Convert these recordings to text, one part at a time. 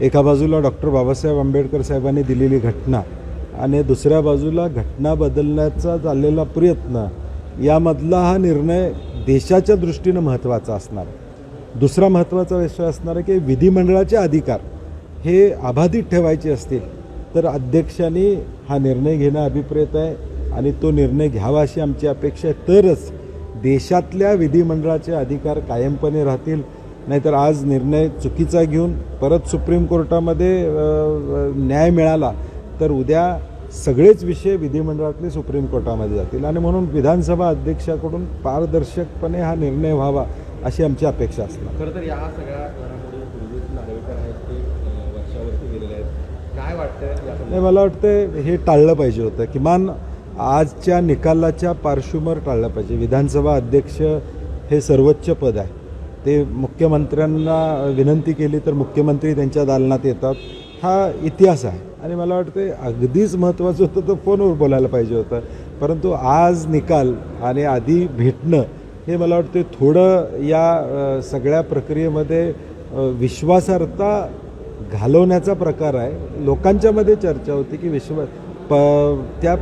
एका बाजूला डॉक्टर बाबासाहेब आंबेडकर साहेबांनी दिलेली घटना आणि दुसऱ्या बाजूला घटना बदलण्याचा चाललेला प्रयत्न यामधला हा निर्णय देशाच्या दृष्टीनं महत्त्वाचा असणार. दुसरा महत्त्वाचा विषय असणार आहे की विधिमंडळाचे अधिकार हे अबाधित ठेवायचे असतील तर अध्यक्षांनी हा निर्णय घेणं अभिप्रेत आहे आणि तो निर्णय घ्यावा अशी आमची अपेक्षा आहे. तरच देशातल्या विधिमंडळाचे अधिकार कायमपणे राहतील नाहीतर आज निर्णय चुकीचा घेऊन परत सुप्रीम कोर्टामध्ये न्याय मिळाला तर उद्या सगळेच विषय विधिमंडळातले सुप्रीम कोर्टामध्ये जातील. आणि म्हणून विधानसभा अध्यक्षाकडून पारदर्शकपणे हा निर्णय व्हावा अशी आमची अपेक्षा असणार. खरं तर या सगळ्या घडामोडी पूर्वीच नागरिकर आहेत ते अं, वर्षावरती गेलेले आहेत. काय वाटतं नाही मला वाटतं हे टाळलं पाहिजे होतं. किमान आजच्या निकालाच्या पार्श्वभूमीवर टाळलं पाहिजे. विधानसभा अध्यक्ष हे सर्वोच्च पद आहे. ते मुख्यमंत्र्यांना विनंती केली तर मुख्यमंत्री त्यांच्या दालनात येतात. हा इतिहास आहे. आणि मला वाटते अगदीच महत्त्वाचं होतं तर फोनवर बोलायला पाहिजे होतं. परंतु आज निकाल आणि आधी भेटणं हे मला वाटते थोडं या सगळ्या प्रक्रियेमध्ये विश्वासार्हता घालवण्याचा प्रकार आहे. लोकांच्यामध्ये चर्चा होती की विश्व प त्या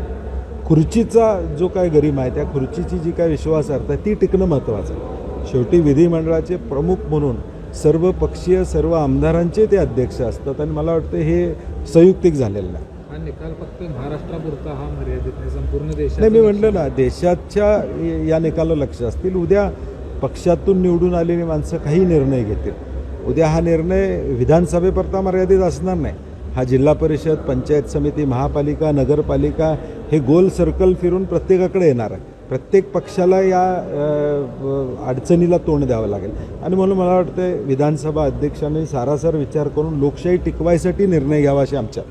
खुर्चीचा जो काय गरीम आहे त्या खुर्चीची जी काय विश्वासार्हता आहे ती टिकणं महत्त्वाचं आहे. शेवटी विधिमंडळाचे प्रमुख म्हणून सर्व पक्षीय सर्व आमदारांचे ते अध्यक्ष असतात आणि मला वाटतं हे संयुक्तिक झालेलं नाही. हा निकाल फक्त महाराष्ट्रापुरता हा मर्यादित नाही संपूर्ण देशात नाही मी म्हटलं ना देशाच्या या निकाला लक्ष असतील. उद्या पक्षातून निवडून आलेली माणसं काही निर्णय घेतील. उद्या हा निर्णय विधानसभेपुरता मर्यादित असणार नाही. हा जिल्हा परिषद पंचायत समिती महापालिका नगरपालिका हे गोल सर्कल फिरून प्रत्येकाकडे येणार आहे. प्रत्येक पक्षाला या अडचणीला तोंड द्यावं लागेल. आणि म्हणून मला वाटतं विधानसभा अध्यक्षांनी सारासार विचार करून लोकशाही टिकवायसाठी निर्णय घ्यावा अशी आमच्या